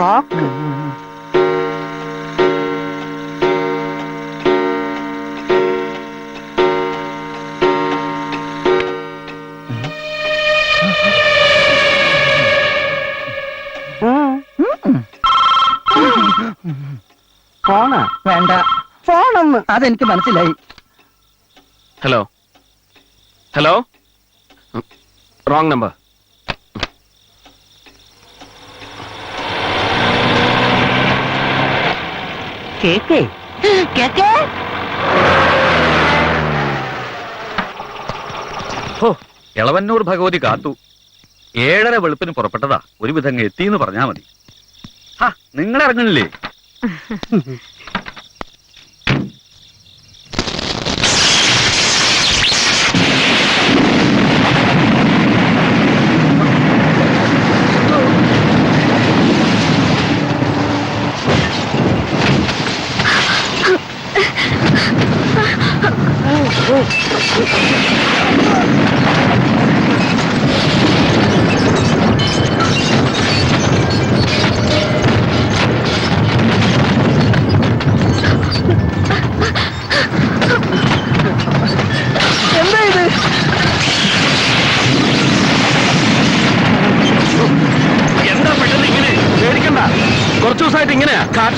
കാക്ക. ഫോണാ? വേണ്ട. ഫോണൊന്ന്. അതെനിക്ക് മനസ്സിലായി. ഹലോ. ഹലോ. Wrong number. കേക്കേ. കേക്കേ? ഹോ ഇളവന്നൂർ ഭഗവതി കാത്തു. ഏഴര വെളുപ്പിന് പുറപ്പെട്ടതാ. ഒരുവിധം എത്തി എത്തിയെന്ന് പറഞ്ഞാ മതി. ഹാ നിങ്ങൾ ഇറങ്ങണില്ലേ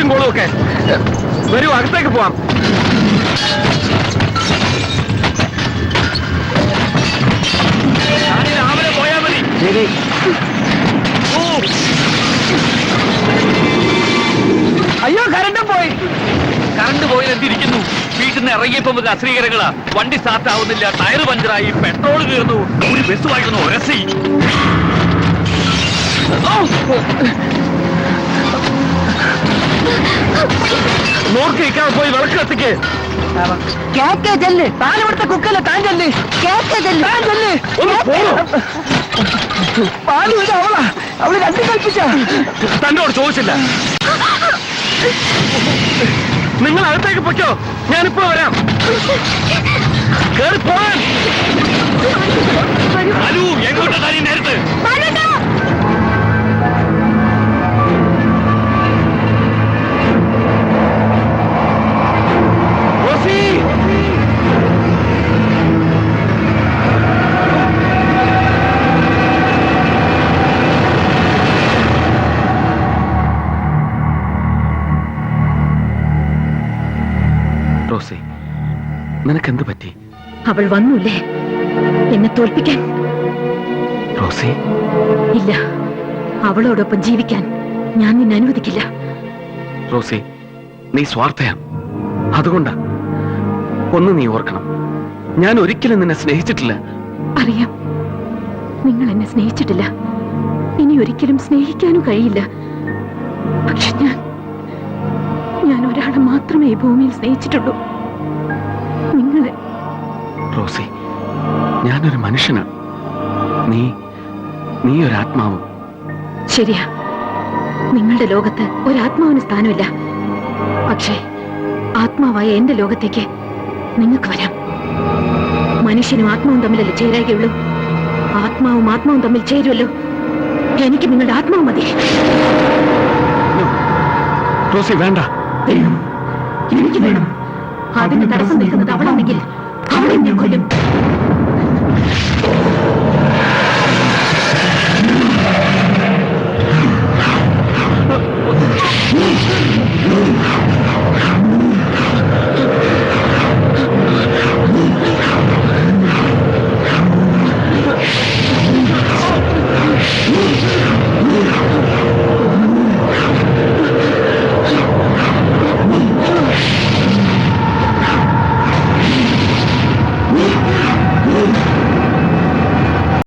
കാറ്റും കോളും ഒക്കെ. വരൂ അകത്തേക്ക് പോവാം. രാവിലെ മതി. ശരി. അയ്യോ കരണ്ട് പോയി. കറണ്ട് പോയി എന്തിരിക്കുന്നു? വീട്ടിൽ നിന്ന് ഇറങ്ങിയപ്പോ മുതൽ അശ്രീകരങ്ങളാ വണ്ടി സ്റ്റാർട്ട് ആവുന്നില്ല. ടയർ പഞ്ചറായി. പെട്രോൾ തീർന്നു ഒരു ബസ് വായിക്കുന്നു. ഒരസി നോർക്ക് ഇക്കാതെ പോയി വിളക്ക് കത്തിക്ക്. കേക്കേ ചെല്ല്. താൻ ഇവിടുത്തെ കുക്കല്ല താൻ ചെല്ല്. കേക്കേ ചെല്ല്. താൻ ചെല്ല്. പാൽ വീട് അവളാ. അവൾ രണ്ടും കൽപ്പിച്ച. തന്നോട് ചോദിച്ചില്ല. നിങ്ങൾ അകത്തേക്ക് പൊയ്ക്കോ. ഞാനിപ്പോ വരാം. കേറി പോവാൻ നിനക്കെന്ത് പറ്റി? അവൾ വന്നൂല്ലേ? എന്നെ തോൽപ്പിക്കാൻ? റോസി? ഇല്ല. അവളോടൊപ്പം ജീവിക്കാൻ ഞാൻ നിന്നെ അനുവദിക്കില്ല. റോസി നീ സ്വാർത്ഥയാ. അതുകൊണ്ടാ. ഒന്ന് നീ ഓർക്കണം. ഞാൻ ഒരിക്കലും നിന്നെ സ്നേഹിച്ചിട്ടില്ല. അറിയാം. നിങ്ങൾ എന്നെ സ്നേഹിച്ചിട്ടില്ല. ഇനി ഒരിക്കലും സ്നേഹിക്കാനും കഴിയില്ല. പക്ഷെ ഞാൻ ഞാൻ ഒരാളെ മാത്രമേ ഈ ഭൂമിയിൽ സ്നേഹിച്ചിട്ടുള്ളൂ. റോസി. ഞാനൊരു മനുഷ്യനാണ് നീ നീ ഒരു ആത്മാവ്. ശരിയാ. നിങ്ങളുടെ ലോകത്ത് ഒരാത്മാവിന് സ്ഥാനമില്ല. പക്ഷേ ആത്മാവായ എന്റെ ലോകത്തേക്ക് നിങ്ങൾക്ക് വരാം. മനുഷ്യനും ആത്മാവും തമ്മിലല്ലേ ചേരാകുള്ളൂ ആത്മാവും ആത്മാവും തമ്മിൽ ചേരുമല്ലോ എനിക്ക് നിങ്ങളുടെ ആത്മാവ് മതി. റോസി വേണ്ട. എനിക്ക് വേണം. അതിന് തടസ്സം നിൽക്കുന്നത് അവളാണെങ്കിൽ അവളെ ഞാൻ കൊല്ലും